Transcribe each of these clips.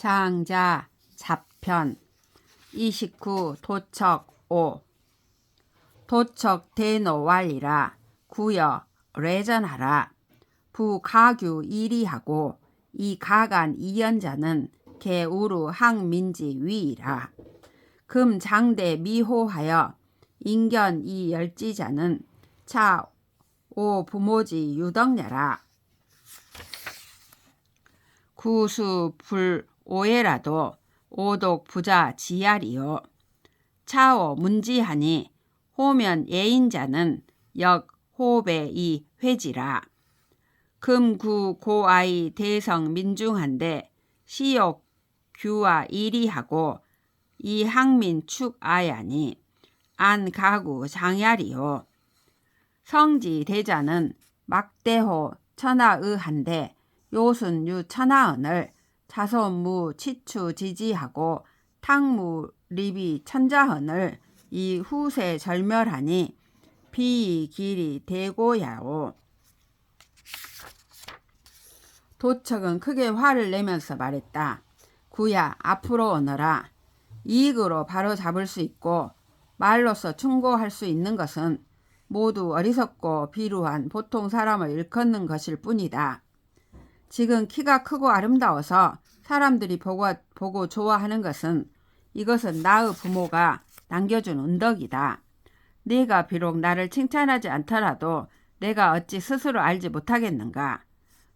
장자 잡편. 29 도척 5 도척 대노왈이라 구여 레전하라. 부가규 이리하고 이 가간 이연자는 개우루 항민지 위이라. 금 장대 미호하여 인견 이 열지자는 차 오 부모지 유덕냐라. 구수 불 오해라도 오독 부자 지야리요. 차오 문지하니 호면 예인자는 역 호배 이 회지라. 금구 고아이 대성 민중한데 시욕 규와 이리하고 이 항민 축 아야니 안 가구 장야리요. 성지 대자는 막대호 천하의한데 요순유 천하은을 자손무 치추 지지하고 탕무 리비 천자헌을 이 후세 절멸하니 비이 길이 대고야오 도척은 크게 화를 내면서 말했다. 구야 앞으로 오너라. 이익으로 바로 잡을 수 있고 말로서 충고할 수 있는 것은 모두 어리석고 비루한 보통 사람을 일컫는 것일 뿐이다. 지금 키가 크고 아름다워서 사람들이 보고, 보고 좋아하는 것은 이것은 나의 부모가 남겨준 운덕이다. 네가 비록 나를 칭찬하지 않더라도 내가 어찌 스스로 알지 못하겠는가?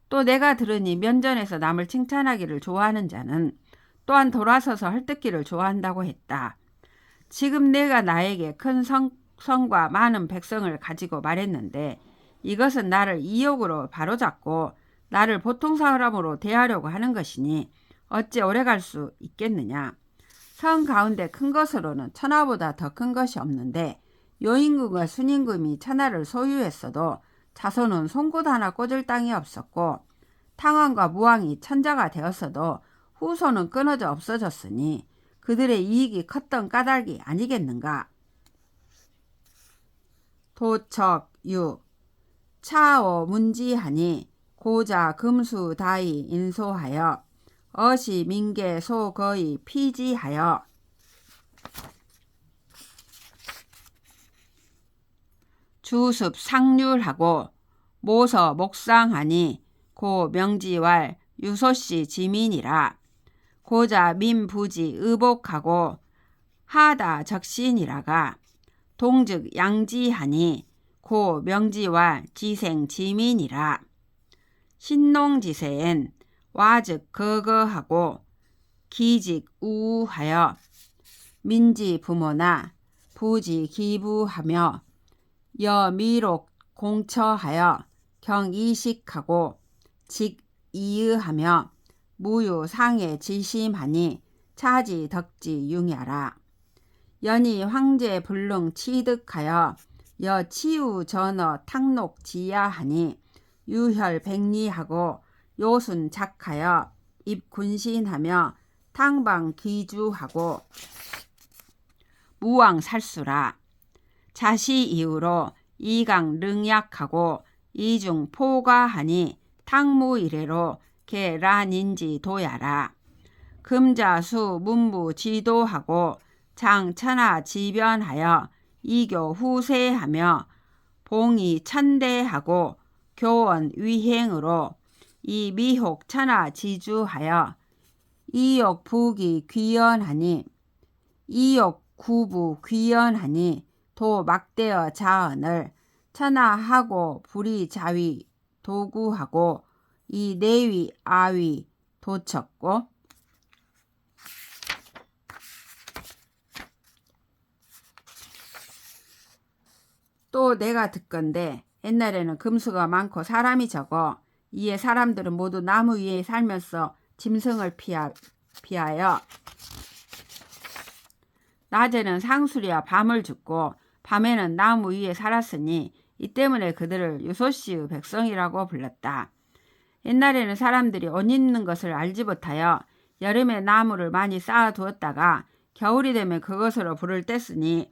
또 내가 들으니 면전에서 남을 칭찬하기를 좋아하는 자는 또한 돌아서서 헐뜯기를 좋아한다고 했다. 지금 내가 나에게 큰 성, 성과 많은 백성을 가지고 말했는데 이것은 나를 이욕으로 바로잡고 나를 보통 사람으로 대하려고 하는 것이니 어찌 오래 갈 수 있겠느냐. 성 가운데 큰 것으로는 천하보다 더 큰 것이 없는데 요임금과 순임금이 천하를 소유했어도 자손은 송곳 하나 꽂을 땅이 없었고 탕왕과 무왕이 천자가 되었어도 후손은 끊어져 없어졌으니 그들의 이익이 컸던 까닭이 아니겠는가. 도척 유 차오 문지하니 고자 금수 다이 인소하여 어시 민계 소 거의 피지하여. 주습 상률하고 모서 목상하니 고 명지왈 유소씨 지민이라. 고자 민부지 의복하고 하다 적신이라가. 동즉 양지하니 고 명지왈 지생 지민이라 신농지세엔 와즉 거거하고 기직 우하여 민지 부모나 부지 기부하며 여미록 공처하여 경이식하고 직 이의하며 무유 상해 지심하니 차지 덕지 융야라. 연이 황제 불능 취득하여 여 치우 전어 탕록 지야하니 유혈 백리하고 요순 작하여 입 군신하며 탕방 기주하고 무왕 살수라. 자시 이후로 이강 릉약하고 이중 포가하니 탕무 이래로 개란인지 도야라. 금자수 문부 지도하고 장천하 지변하여 이교 후세하며 봉이 천대하고 교원 위행으로 이 미혹 천하 지주하여 이욕 부기 귀연하니 이욕 구부 귀연하니 도 막대어 자언을 천하하고 불이 자위 도구하고 이 내위 아위 도쳤고 또 내가 듣건데 옛날에는 금수가 많고 사람이 적어 이에 사람들은 모두 나무 위에 살면서 짐승을 피하, 피하여 낮에는 상수리와 밤을 죽고 밤에는 나무 위에 살았으니 이 때문에 그들을 유소씨의 백성이라고 불렀다. 옛날에는 사람들이 옷 입는 것을 알지 못하여 여름에 나무를 많이 쌓아 두었다가 겨울이 되면 그것으로 불을 뗐으니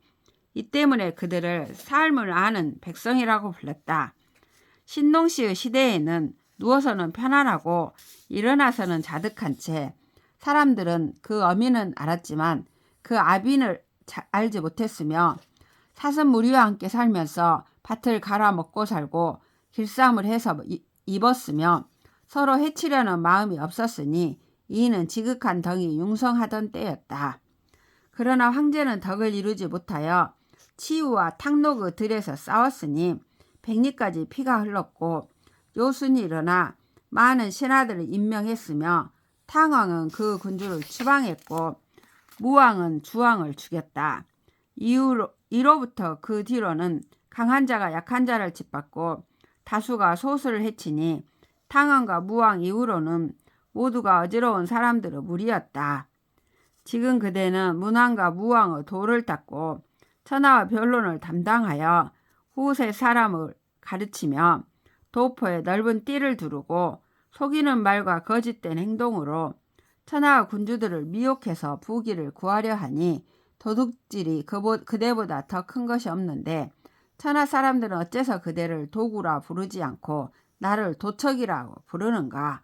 이 때문에 그들을 삶을 아는 백성이라고 불렀다. 신농씨의 시대에는 누워서는 편안하고 일어나서는 자득한 채 사람들은 그 어미는 알았지만 그 자- 알지 못했으며 사슴 무리와 함께 살면서 밭을 갈아 먹고 살고 길쌈을 해서 이- 입었으며 서로 해치려는 마음이 없었으니 이는 지극한 덕이 융성하던 때였다. 그러나 황제는 덕을 이루지 못하여 치우와 탕노그 들에서 싸웠으니 백리까지 피가 흘렀고 요순이 일어나 많은 신하들을 임명했으며 탕왕은 그 군주를 추방했고 무왕은 주왕을 죽였다. 이후로 이로부터 그 뒤로는 강한 자가 약한 자를 짓밟고 다수가 소수를 해치니 탕왕과 무왕 이후로는 모두가 어지러운 사람들의 무리였다. 지금 그대는 문왕과 무왕의 도를 닦고 천하와 변론을 담당하여 후세 사람을 가르치며 도포에 넓은 띠를 두르고 속이는 말과 거짓된 행동으로 천하와 군주들을 미혹해서 부귀를 구하려 하니 도둑질이 그대보다 더 큰 것이 없는데 천하 사람들은 어째서 그대를 도구라 부르지 않고 나를 도척이라고 부르는가?